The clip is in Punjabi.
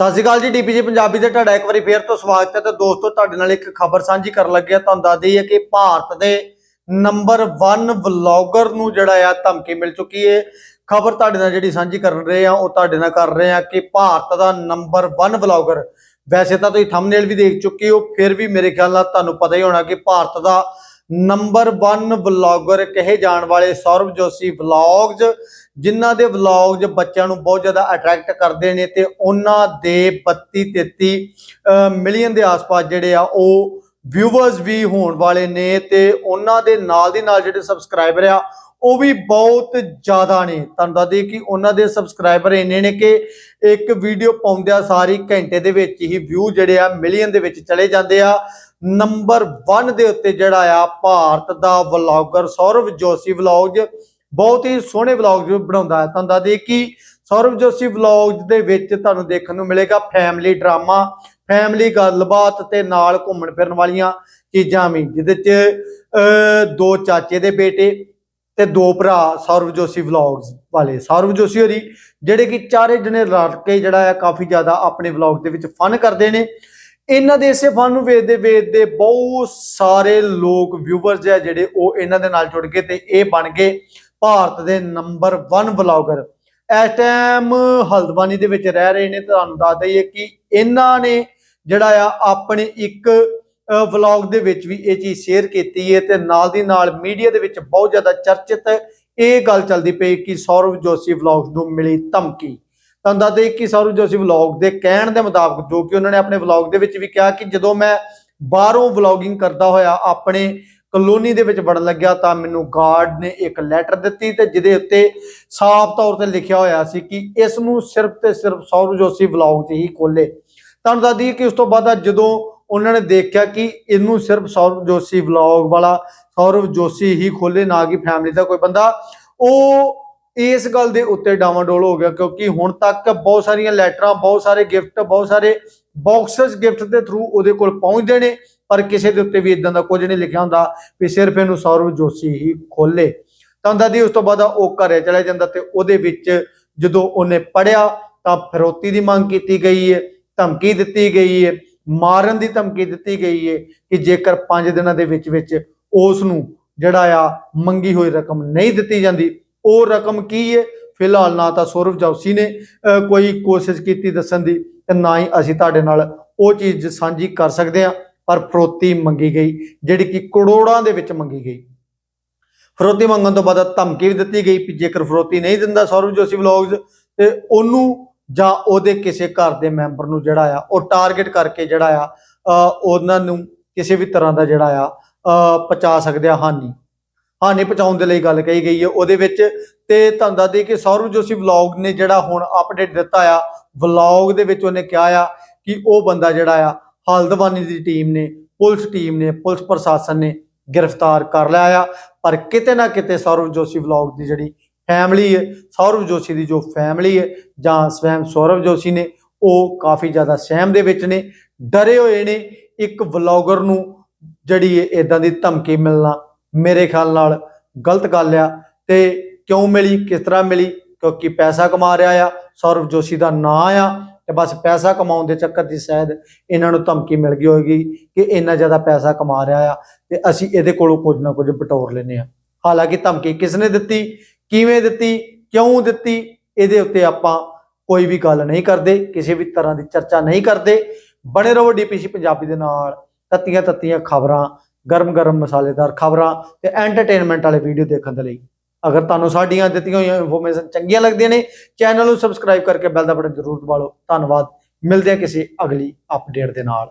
ਸਤਿ ਸ਼੍ਰੀ ਅਕਾਲ ਜੀ ਡੀਪੀਜੀ ਪੰਜਾਬੀ 'ਤੇ ਤੁਹਾਡਾ ਇੱਕ ਵਾਰੀ ਫੇਰ ਤੋਂ ਸਵਾਗਤ ਹੈ ਤੇ ਦੋਸਤੋ, ਤੁਹਾਡੇ ਨਾਲ ਇੱਕ ਖਬਰ ਸਾਂਝੀ ਕਰਨ ਲੱਗਿਆ ਤੁਹਾਨੂੰ ਦੱਸ ਦਈਏ ਕਿ ਭਾਰਤ ਦੇ ਨੰਬਰ 1 ਵਲੌਗਰ ਨੂੰ ਜਿਹੜਾ ਆ ਧਮਕੀ ਮਿਲ ਚੁੱਕੀ ਹੈ। ਖਬਰ ਤੁਹਾਡੇ ਨਾਲ ਜਿਹੜੀ ਸਾਂਝੀ ਕਰਨ ਰਹੇ ਆ ਉਹ ਤੁਹਾਡੇ ਨਾਲ ਕਰ ਰਹੇ ਆ ਕਿ ਭਾਰਤ ਦਾ ਨੰਬਰ 1 ਵਲੌਗਰ, ਵੈਸੇ ਤਾਂ ਤੁਸੀਂ ਥੰਬਨੇਲ ਵੀ ਦੇਖ ਚੁੱਕੇ ਹੋ, ਫਿਰ ਵੀ ਮੇਰੇ ਖਿਆਲ ਨਾਲ ਤੁਹਾਨੂੰ ਪਤਾ ਹੀ ਹੋਣਾ ਕਿ ਭਾਰਤ ਦਾ ਨੰਬਰ 1 ਵਲੌਗਰ ਕਹੇ ਜਾਣ ਵਾਲੇ ਸੌਰਵ ਜੋਸ਼ੀ ਵਲੌਗਸ ਜਿਨ੍ਹਾਂ ਦੇ ਵਲੌਗਸ ਬੱਚਿਆਂ ਨੂੰ ਬਹੁਤ ਜ਼ਿਆਦਾ ਅਟਰੈਕਟ ਕਰਦੇ ਨੇ ਤੇ ਉਹਨਾਂ ਦੇ 32 33 ਮਿਲੀਅਨ ਦੇ ਆਸ-ਪਾਸ ਜਿਹੜੇ ਆ ਉਹ ਵਿਊਵਰਸ ਵੀ ਹੋਣ ਵਾਲੇ ਨੇ ਤੇ ਉਹਨਾਂ ਦੇ ਨਾਲ ਦੀ ਨਾਲ ਜਿਹੜੇ ਸਬਸਕ੍ਰਾਈਬਰ ਆ, ਉਹ ਵੀ ਬਹੁਤ ਜ਼ਿਆਦਾ ਨੇ। ਤੁਹਾਨੂੰ ਦੱਸ ਦਈਏ ਕਿ ਉਹਨਾਂ ਦੇ ਸਬਸਕ੍ਰਾਈਬਰ ਇੰਨੇ ਨੇ ਕਿ ਇੱਕ ਵੀਡੀਓ ਪਾਉਂਦਿਆਂ ਸਾਰੀ ਘੰਟੇ ਦੇ ਵਿੱਚ ਹੀ ਵਿਊ ਜਿਹੜੇ ਆ, ਮਿਲੀਅਨ ਦੇ ਵਿੱਚ ਚਲੇ ਜਾਂਦੇ ਆ। ਨੰਬਰ 1 ਦੇ ਉੱਤੇ ਜਿਹੜਾ ਆ ਭਾਰਤ ਦਾ ਵਲੌਗਰ ਸੌਰਵ ਜੋਸ਼ੀ ਵਲੌਗਸ ਬਹੁਤ ਹੀ ਸੋਹਣੇ ਵਲੌਗਸ ਬਣਾਉਂਦਾ ਹੈ। ਤੁਹਾਨੂੰ ਦੱਸ ਦਈਏ ਕਿ ਸੌਰਵ ਜੋਸ਼ੀ ਵਲੌਗਸ ਦੇ ਵਿੱਚ ਤੁਹਾਨੂੰ ਦੇਖਣ ਨੂੰ ਮਿਲੇਗਾ ਫੈਮਿਲੀ ਡਰਾਮਾ ਫੈਮਿਲੀ ਗੱਲਬਾਤ ਤੇ ਨਾਲ ਘੁੰਮਣ ਫਿਰਨ ਵਾਲੀਆਂ ਚੀਜ਼ਾਂ ਵੀ, ਜਿਹਦੇ ਚ ਦੋ ਚਾਚੇ ਦੇ ਬੇਟੇ ਤੇ ਦੋ ਭਰਾ ਸੌਰਵ ਜੋਸ਼ੀ ਵਲੌਗਸ ਵਾਲੇ। ਸੌਰਵ ਜੋਸ਼ੀ ਹੋਰੀ, ਜਿਹੜੇ ਕਿ ਚਾਰੇ ਜਣੇ ਰਲ ਕੇ ਜਿਹੜਾ ਆ ਕਾਫੀ ਜ਼ਿਆਦਾ ਆਪਣੇ ਵਲੌਗ ਦੇ ਵਿੱਚ ਫਨ ਕਰਦੇ ਨੇ। ਇਹਨਾਂ ਦੇ ਇਸੇ ਫਨ ਨੂੰ ਵੇਖਦੇ ਵੇਖਦੇ ਬਹੁਤ ਸਾਰੇ ਲੋਕ ਵਿਊਵਰਸ ਆ ਜਿਹੜੇ ਉਹ ਇਹਨਾਂ ਦੇ ਨਾਲ ਜੁੜ ਗਏ ਤੇ ਇਹ ਬਣ ਗਏ ਭਾਰਤ ਦੇ ਨੰਬਰ 1 ਵਲੌਗਰ ਇਸ ਟਾਈਮ ਹਲਦਵਾਨੀ ਦੇ ਵਿੱਚ ਰਹਿ ਰਹੇ ਨੇ, ਤੁਹਾਨੂੰ ਦੱਸ ਦਈਏ ਕਿ ਇਹਨਾਂ ਨੇ ਜਿਹੜਾ ਆ ਆਪਣੇ ਇੱਕ ਵਲੌਗ ਦੇ ਵਿੱਚ ਵੀ ਇਹ ਚੀਜ਼ ਸ਼ੇਅਰ ਕੀਤੀ ਹੈ ਤੇ ਨਾਲ ਦੀ ਨਾਲ ਮੀਡੀਆ ਦੇ ਵਿੱਚ ਬਹੁਤ ਜ਼ਿਆਦਾ ਚਰਚਿਤ ਇਹ ਗੱਲ ਚੱਲਦੀ ਪਈ ਕਿ ਸੌਰਵ ਜੋਸ਼ੀ ਵਲੌਗਸ ਨੂੰ ਮਿਲੀ ਧਮਕੀ। ਤੁਹਾਨੂੰ ਦੱਸ ਦਈਏ ਕਿ ਸੌਰਵ ਜੋਸ਼ੀ ਵਲੌਗ ਦੇ ਕਹਿਣ ਦੇ ਮੁਤਾਬਕ, ਜੋ ਕਿ ਉਹਨਾਂ ਨੇ ਆਪਣੇ ਵਲੌਗ ਦੇ ਵਿੱਚ ਵੀ ਕਿਹਾ ਕਿ ਜਦੋਂ ਮੈਂ ਬਾਹਰੋਂ ਵਲੌਗਿੰਗ ਕਰਦਾ ਹੋਇਆ, ਆਪਣੇ ਕਲੋਨੀ ਦੇ ਵਿੱਚ ਵੜਨ ਲੱਗਿਆ ਤਾਂ ਮੈਨੂੰ ਗਾਰਡ ਨੇ ਇੱਕ ਲੈਟਰ ਦਿੱਤੀ ਤੇ ਜਿਹਦੇ ਉੱਤੇ ਸਾਫ਼ ਤੌਰ ਤੇ ਲਿਖਿਆ ਹੋਇਆ ਸੀ ਕਿ ਇਸ ਨੂੰ ਸਿਰਫ ਤੇ ਸਿਰਫ ਸੌਰਵ ਜੋਸ਼ੀ ਵਲੌਗ 'ਚ ਹੀ ਖੋਲੇ ਤੁਹਾਨੂੰ ਦੱਸ ਦਈਏ ਕਿ ਉਸ ਤੋਂ ਬਾਅਦ ਜਦੋਂ ਉਹਨਾਂ ਨੇ ਦੇਖਿਆ ਕਿ ਇਹਨੂੰ ਸਿਰਫ ਸੌਰਵ ਜੋਸ਼ੀ ਵਲੌਗ ਵਾਲਾ, ਸੌਰਵ ਜੋਸ਼ੀ ਹੀ ਖੋਲੇ ਨਾ ਕਿ ਫੈਮਿਲੀ ਦਾ ਕੋਈ ਬੰਦਾ, ਉਹ ਇਸ ਗੱਲ ਦੇ ਉੱਤੇ ਡਾਵਾਂਡੋਲ ਹੋ ਗਿਆ, ਕਿਉਂਕਿ ਹੁਣ ਤੱਕ ਬਹੁਤ ਸਾਰੀਆਂ ਲੈਟਰਾਂ, ਬਹੁਤ ਸਾਰੇ ਗਿਫਟ ਬਹੁਤ ਸਾਰੇ ਬਾਕਸਸ ਗਿਫਟ ਦੇ ਥਰੂ ਉਹਦੇ ਕੋਲ ਪਹੁੰਚਦੇ ਨੇ, ਪਰ ਕਿਸੇ ਦੇ ਉੱਤੇ ਵੀ ਇਦਾਂ ਦਾ ਕੁਝ ਨਹੀਂ ਲਿਖਿਆ ਹੁੰਦਾ ਵੀ ਸਿਰਫ ਇਹਨੂੰ ਸੌਰਵ ਜੋਸ਼ੀ ਹੀ ਖੋਲੇ ਤਾਂ ਦਾਦੀ ਉਸ ਤੋਂ ਬਾਅਦ ਉਹ ਘਰੇ ਚਲੇ ਜਾਂਦਾ ਤੇ ਉਹਦੇ ਵਿੱਚ ਜਦੋਂ ਉਹਨੇ ਪੜਿਆ ਤਾਂ ਫਿਰੋਤੀ ਦੀ ਮੰਗ ਕੀਤੀ ਗਈ ਹੈ ਧਮਕੀ ਦਿੱਤੀ ਗਈ ਹੈ ਮਾਰਨ ਦੀ ਧਮਕੀ ਦਿੱਤੀ ਗਈ ਹੈ ਕਿ ਜੇਕਰ 5 ਦਿਨਾਂ ਦੇ ਵਿੱਚ ਵਿੱਚ ਉਸ ਨੂੰ ਜਿਹੜਾ ਆ ਮੰਗੀ ਹੋਈ ਰਕਮ ਨਹੀਂ ਦਿੱਤੀ ਜਾਂਦੀ ਉਹ ਰਕਮ ਕੀ ਹੈ ਫਿਲਹਾਲ ਨਾ ਤਾਂ ਸੌਰਵ ਜੋਸ਼ੀ ਨੇ ਕੋਈ ਕੋਸ਼ਿਸ਼ ਕੀਤੀ ਦੱਸਣ ਦੀ ਤੇ ਨਾ ਹੀ ਅਸੀਂ ਤੁਹਾਡੇ ਨਾਲ ਉਹ ਚੀਜ਼ ਸਾਂਝੀ ਕਰ ਸਕਦੇ ਹਾਂ, ਪਰ ਫਰੋਤੀ ਮੰਗੀ ਗਈ, ਜਿਹੜੀ ਕਿ ਕਰੋੜਾਂ ਦੇ ਵਿੱਚ ਮੰਗੀ ਗਈ। ਫਰੋਤੀ ਮੰਗਣ ਤੋਂ ਬਾਅਦ ਧਮਕੀ ਵੀ ਦਿੱਤੀ ਗਈ ਕਿ ਜੇਕਰ ਫਰੋਤੀ ਨਹੀਂ ਦਿੰਦਾ ਸੌਰਵ ਜੋਸ਼ੀ ਵਲੌਗਸ, ਤੇ ਉਹਨੂੰ ਜਾਂ ਉਹਦੇ ਕਿਸੇ ਘਰ ਦੇ ਮੈਂਬਰ ਨੂੰ ਜਿਹੜਾ ਆ, ਉਹ ਟਾਰਗੇਟ ਕਰਕੇ ਜਿਹੜਾ ਆ ਉਹਨਾਂ ਨੂੰ ਕਿਸੇ ਵੀ ਤਰ੍ਹਾਂ ਦਾ ਜਿਹੜਾ ਆ ਪਹੁੰਚਾ ਸਕਦੇ ਆ, ਹਾਨੀ। ਹਾਨੀ ਪਹੁੰਚਾਉਣ ਦੇ ਲਈ ਗੱਲ ਕਹੀ ਗਈ ਹੈ ਉਹਦੇ ਵਿੱਚ। ਤੇ ਤੁਹਾਨੂੰ ਦੱਸ ਦਈਏ ਕਿ ਸੌਰਵ ਜੋਸ਼ੀ ਵਲੌਗ ਨੇ ਜਿਹੜਾ ਹੁਣ ਅਪਡੇਟ ਦਿੱਤਾ ਆ, ਵਲੌਗ ਦੇ ਵਿੱਚ ਉਹਨੇ ਕਿਹਾ ਆ ਕਿ ਉਹ ਬੰਦਾ ਜਿਹੜਾ ਆ, ਹਲਦਵਾਨੀ ਦੀ ਟੀਮ ਨੇ, ਪੁਲਿਸ ਟੀਮ ਨੇ, ਪੁਲਿਸ ਪ੍ਰਸ਼ਾਸਨ ਨੇ ਗ੍ਰਿਫਤਾਰ ਕਰ ਲਿਆ ਆ। ਪਰ ਕਿਤੇ ਨਾ ਕਿਤੇ ਸੌਰਵ ਜੋਸ਼ੀ ਵਲੌਗ ਦੀ ਜਿਹੜੀ ਫੈਮਿਲੀ ਹੈ, ਸੌਰਵ ਜੋਸ਼ੀ ਦੀ ਜੋ ਫੈਮਿਲੀ ਹੈ ਜਾਂ ਸਵੈਮ ਸੌਰਵ ਜੋਸ਼ੀ ਨੇ, ਉਹ ਕਾਫੀ ਜ਼ਿਆਦਾ ਸਹਿਮ ਦੇ ਵਿੱਚ ਨੇ, ਡਰੇ ਹੋਏ ਨੇ ਇੱਕ ਵਲੌਗਰ ਨੂੰ ਜਿਹੜੀ ਇਦਾਂ ਦੀ ਧਮਕੀ ਮਿਲਣਾ। ਮੇਰੇ ਖਿਆਲ ਨਾਲ ਗਲਤ ਗੱਲ ਆ ਤੇ ਕਿਉਂ ਮਿਲੀ, ਕਿਸ ਤਰ੍ਹਾਂ ਮਿਲੀ? ਕਿਉਂਕਿ ਪੈਸਾ ਕਮਾ ਰਿਹਾ ਆ, ਸੌਰਵ ਜੋਸ਼ੀ ਦਾ ਨਾਂ ਆ ਤੇ ਬਸ ਪੈਸਾ ਕਮਾਉਣ ਦੇ ਚੱਕਰ 'ਚ ਸ਼ਾਇਦ ਇਹਨਾਂ ਨੂੰ ਧਮਕੀ ਮਿਲ ਗਈ ਹੋਏਗੀ ਕਿ ਇੰਨਾ ਜ਼ਿਆਦਾ ਪੈਸਾ ਕਮਾ ਰਿਹਾ ਆ ਤੇ ਅਸੀਂ ਇਹਦੇ ਕੋਲੋਂ ਕੁਝ ਨਾ ਕੁਝ ਬਟੋਰ ਲੈਨੇ ਆ। ਹਾਲਾਂਕਿ ਧਮਕੀ ਕਿਸਨੇ ਦਿੱਤੀ, ਕਿਵੇਂ ਦਿੱਤੀ, ਕਿਉਂ ਦਿੱਤੀ, ਇਹਦੇ ਉੱਤੇ ਆਪਾਂ ਕੋਈ ਵੀ ਗੱਲ ਨਹੀਂ ਕਰਦੇ, ਕਿਸੇ ਵੀ ਤਰ੍ਹਾਂ ਦੀ ਚਰਚਾ ਨਹੀਂ ਕਰਦੇ। ਬਣੇ ਰਹੋ ਡੀਪੀਸੀ ਪੰਜਾਬੀ ਦੇ ਨਾਲ ਤੱਤੀਆਂ ਤੱਤੀਆਂ ਖਬਰਾਂ ਗਰਮ ਗਰਮ ਮਸਾਲੇਦਾਰ ਖਬਰਾਂ ਤੇ ਐਂਟਰਟੇਨਮੈਂਟ ਵਾਲੇ ਵੀਡੀਓ ਦੇਖਣ ਦੇ ਲਈ। ਅਗਰ ਤੁਹਾਨੂੰ ਸਾਡੀਆਂ ਦਿੱਤੀਆਂ ਹੋਈਆਂ ਇਨਫੋਰਮੇਸ਼ਨ ਚੰਗੀਆਂ ਲੱਗਦੀਆਂ ਨੇ ਚੈਨਲ ਨੂੰ ਸਬਸਕ੍ਰਾਈਬ ਕਰਕੇ ਬੈਲ ਦਾ ਬਟਨ ਜ਼ਰੂਰ ਦਬਾ ਲਓ। ਧੰਨਵਾਦ। ਮਿਲਦੇ ਹਾਂ ਕਿਸੇ ਅਗਲੀ ਅਪਡੇਟ ਦੇ ਨਾਲ।